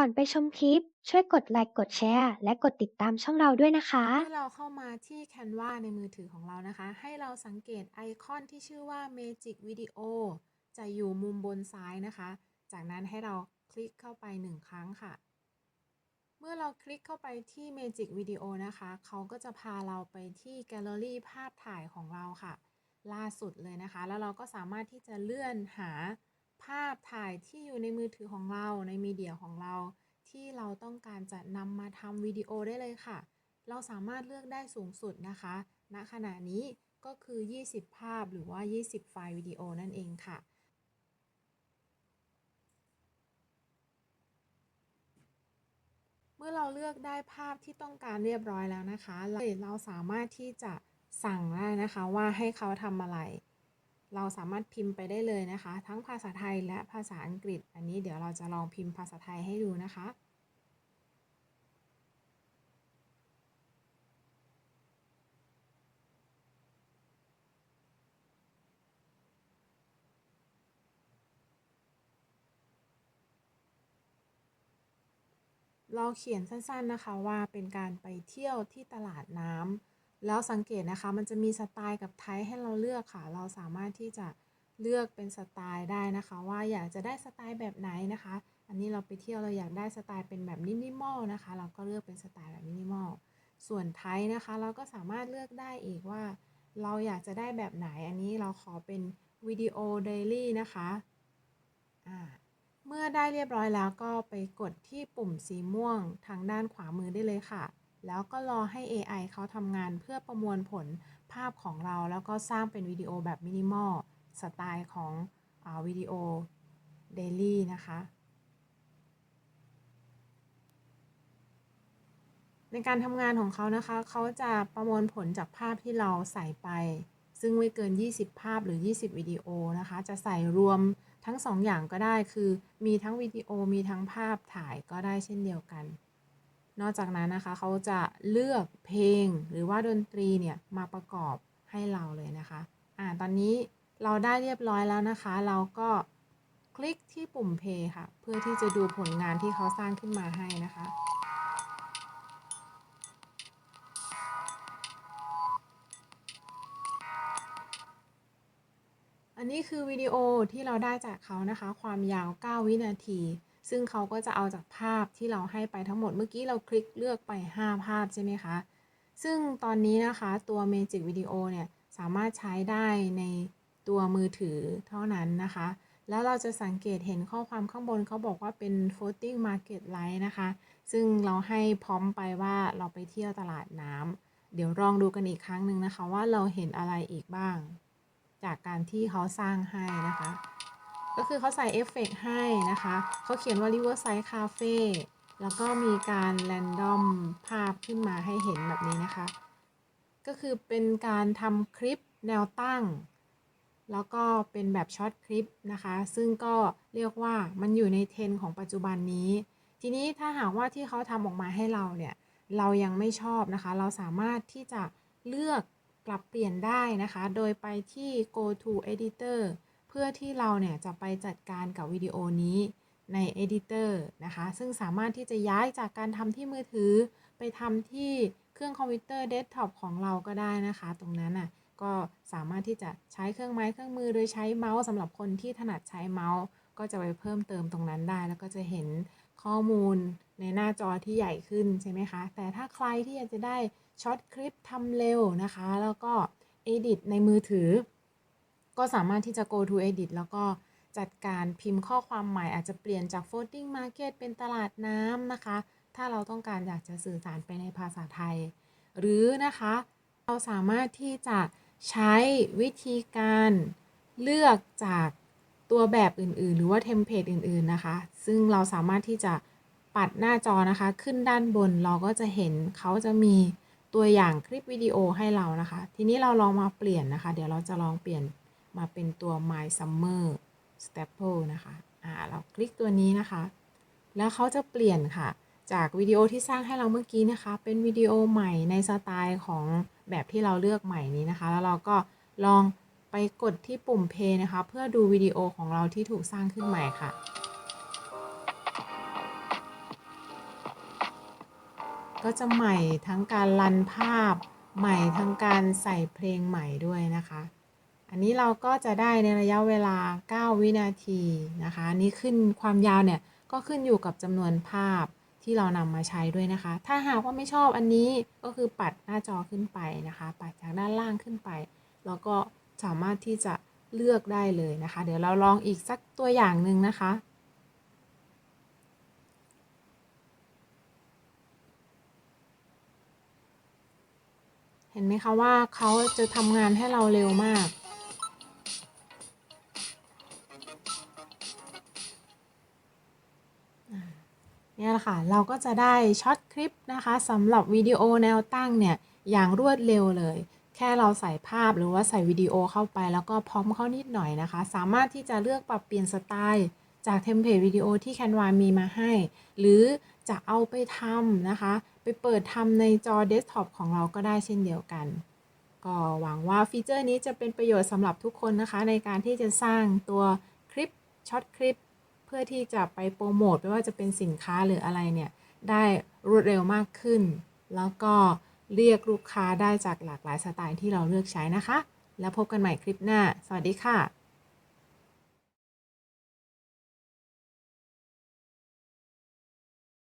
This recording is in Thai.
ก่อนไปชมคลิป ช่วยกดไลค์กดแชร์ และกดติดตามช่องเราด้วยนะคะเมื่อเราเข้ามาที่ Canva ในมือถือของเรานะคะ ให้เราสังเกตไอคอนที่ชื่อว่า Magic Video จะอยู่มุมบนซ้ายนะคะ จากนั้นให้เราคลิกเข้าไปหนึ่งครั้งค่ะ เมื่อเราคลิกเข้าไปที่ Magic Video นะคะ เขาก็จะพาเราไปที่แกลเลอรี่ภาพถ่ายของเราค่ะ ล่าสุดเลยนะคะ แล้วเราก็สามารถที่จะเลื่อนหา ภาพถ่ายที่อยู่ในมือถือของเราในมีเดียของเรา ที่เราต้องการจะนำมาทำวิดีโอได้เลยค่ะ เราสามารถเลือกได้สูงสุดนะคะณขณะนี้ก็คือ 20 ภาพหรือว่า 20 ไฟล์วิดีโอนั่นเองค่ะ เมื่อเราเลือกได้ภาพที่ต้องการเรียบร้อยแล้วนะคะ เราเราสามารถที่จะสั่งได้นะคะว่าให้เขาทำอะไร เราสามารถพิมพ์ไปได้เลยนะคะ ทั้งภาษาไทยและภาษาอังกฤษ อันนี้เดี๋ยวเราจะลองพิมพ์ภาษาไทยให้ดูนะคะ เราเขียนสั้นๆนะคะว่าเป็นการไปเที่ยวที่ตลาดน้ำ แล้วสังเกตนะคะมันจะมีสไตล์กับไทยให้เราเลือกค่ะ เราสามารถที่จะเลือกเป็นสไตล์ได้นะคะ ว่าอยากจะได้สไตล์แบบไหนนะคะ อันนี้เราไปเที่ยวเราอยากได้สไตล์เป็นแบบมินิมอลนะคะ เราก็เลือกเป็นสไตล์แบบมินิมอลส่วนไทยนะคะ เราก็สามารถเลือกได้อีกว่า เราอยากจะได้แบบไหนอันนี้เราขอเป็นวิดีโอเดลี่นะคะเมื่อได้เรียบร้อยแล้วก็ไปกดที่ปุ่มสีม่วงทางด้านขวามือได้เลยค่ะ แล้วก็รอให้ AI เขาทำงานเพื่อประมวลผลภาพของเรา แล้วก็สร้างเป็นวิดีโอแบบมินิมอลสไตล์ของอวิดีโอเดลี่นะคะในการทำงานของเขานะคะ เขาจะประมวลผลจากภาพที่เราใส่ไป ซึ่งไม่เกิน 20 ภาพหรือ 20 วิดีโอนะคะ จะใส่รวมทั้ง 2 อย่างก็ได้ คือ มีทั้งวิดีโอ มีทั้งภาพถ่ายก็ได้เช่นเดียวกัน นอกจากนั้นนะคะเขาจะเลือกเพลงหรือว่าดนตรีเนี่ยมาประกอบให้เราเลยนะคะอ่าตอนนี้เราได้เรียบร้อยแล้วนะคะ เราก็คลิกที่ปุ่ม play ค่ะ เพื่อที่จะดูผลงานที่เขาสร้างขึ้นมาให้นะคะอันนี้คือวิดีโอที่เราได้จากเขานะคะ ความยาว 9 วินาที ซึ่งเขาก็จะเอาจากภาพที่เราให้ไปทั้งหมดเมื่อกี้เราคลิกเลือกไป 5 ภาพใช่ไหมคะ ซึ่งตอนนี้นะคะตัว Magic Video เนี่ยสามารถใช้ได้ในตัวมือถือเท่านั้นนะคะ แล้วเราจะสังเกตเห็นข้อความข้างบนเขาบอกว่าเป็น floating market light นะคะ ซึ่งเราให้พร้อมไปว่าเราไปเที่ยวตลาดน้ำเดี๋ยวลองดูกันอีกครั้งหนึ่งนะคะ ว่าเราเห็นอะไรอีกบ้าง จากการที่เขาสร้างให้นะคะ ก็คือเขาใส่เอฟเฟกให้นะคะเขาเขียนว่า Riverside Cafe แล้วก็มีการแรนดอมภาพขึ้นมาให้เห็นแบบนี้นะคะ ก็คือเป็นการทำคลิปแนวตั้ง แล้วก็เป็นแบบช็อตคลิปนะคะ ซึ่งก็เรียกว่ามันอยู่ในเทรนของปัจจุบันนี้ ทีนี้ถ้าหากว่าที่เขาทำออกมาให้เราเนี่ย เรายังไม่ชอบนะคะ เราสามารถที่จะเลือกปรับเปลี่ยนได้นะคะ โดยไปที่ go to editor พื่อที่เราเนี่ยจะไปจัดการกับวิดีโอนี้ใน editor นะคะ ซึ่งสามารถที่จะย้ายจากการทำที่มือถือ ไปทำที่เครื่องคอมพิวเตอร์เดสก์ท็อปของเราก็ได้นะคะ ตรงนั้นน่ะก็สามารถที่จะใช้เครื่องไม้เครื่องมือโดยใช้เมาส์สำหรับคนที่ถนัดใช้เมาส์ ก็จะไปเพิ่มเติมตรงนั้นได้ แล้วก็จะเห็นข้อมูลในหน้าจอที่ใหญ่ขึ้นใช่ไหมคะ แต่ถ้าใครที่อยากจะได้ช็อตคลิปทำเร็วนะคะ แล้วก็ edit ในมือถือ ก็สามารถที่จะ go to edit แล้วก็จัดการพิมพ์ข้อความใหม่อาจจะเปลี่ยนจาก floating market เป็นตลาดน้ำนะคะ ถ้าเราต้องการอยากจะสื่อสารไปในภาษาไทย หรือนะคะ เราสามารถที่จะใช้วิธีการเลือกจากตัวแบบอื่น ๆ หรือว่าเทมเพลตอื่น ๆ นะคะ ซึ่งเราสามารถที่จะปัดหน้าจอนะคะ ขึ้นด้านบนเราก็จะเห็นเขาจะมีตัวอย่างคลิปวิดีโอให้เรานะคะ ทีนี้เราลองมาเปลี่ยนนะคะ เดี๋ยวเราจะลองเปลี่ยน มาเป็นตัว My Summer Staple นะคะอ่าเราคลิกตัวนี้นะคะ แล้วเขาจะเปลี่ยนค่ะ จากวิดีโอที่สร้างให้เราเมื่อกี้นะคะ เป็นวิดีโอใหม่ในสไตล์ของแบบที่เราเลือกใหม่นี้นะคะ แล้วเราก็ลองไปกดที่ปุ่ม play นะคะ เพื่อดูวิดีโอของเราที่ถูกสร้างขึ้นใหม่ค่ะก็จะใหม่ทั้งการรันภาพ ใหม่ทั้งการใส่เพลงใหม่ด้วยนะคะ อันนี้เราก็จะได้ในระยะเวลา 9 วินาทีนะคะนนี้ขึ้นความยาวเนี่ยก็ขึ้นอยู่กับจำนวนภาพที่เรานำมาใช้ด้วยนะคะ ถ้าหากว่าไม่ชอบอันนี้ก็คือปัดหน้าจอขึ้นไปนะคะ ปัดจากด้านล่างขึ้นไป แล้วก็สามารถที่จะเลือกได้เลยนะคะ เดี๋ยวเราลองอีกสักตัวอย่างหนึ่งนะคะเห็นไหมคะว่าเขาจะทำงานให้เราเร็วมาก เนี่ยแหละค่ะเราก็จะได้ช็อตคลิปนะคะสำหรับวิดีโอแนวตั้งเนี่ยอย่างรวดเร็วเลย แค่เราใส่ภาพหรือว่าใส่วิดีโอเข้าไป แล้วก็พร้อมเข้านิดหน่อยนะคะ สามารถที่จะเลือกปรับเปลี่ยนสไตล์จากเทมเพลตวิดีโอที่ Canva มีมาให้ หรือจะเอาไปทำนะคะ ไปเปิดทำในจอเดสก์ท็อปของเราก็ได้เช่นเดียวกัน ก็หวังว่าฟีเจอร์นี้จะเป็นประโยชน์สำหรับทุกคนนะคะ ในการที่จะสร้างตัวคลิปช็อตคลิป เพื่อที่จะไปโปรโมทไม่ว่าจะเป็นสินค้าหรืออะไรเนี่ย ได้รวดเร็วมากขึ้น แล้วก็เรียกลูกค้าได้จากหลากหลายสไตล์ที่เราเลือกใช้นะคะ แล้วพบกันใหม่คลิปหน้า สวัสดีค่ะ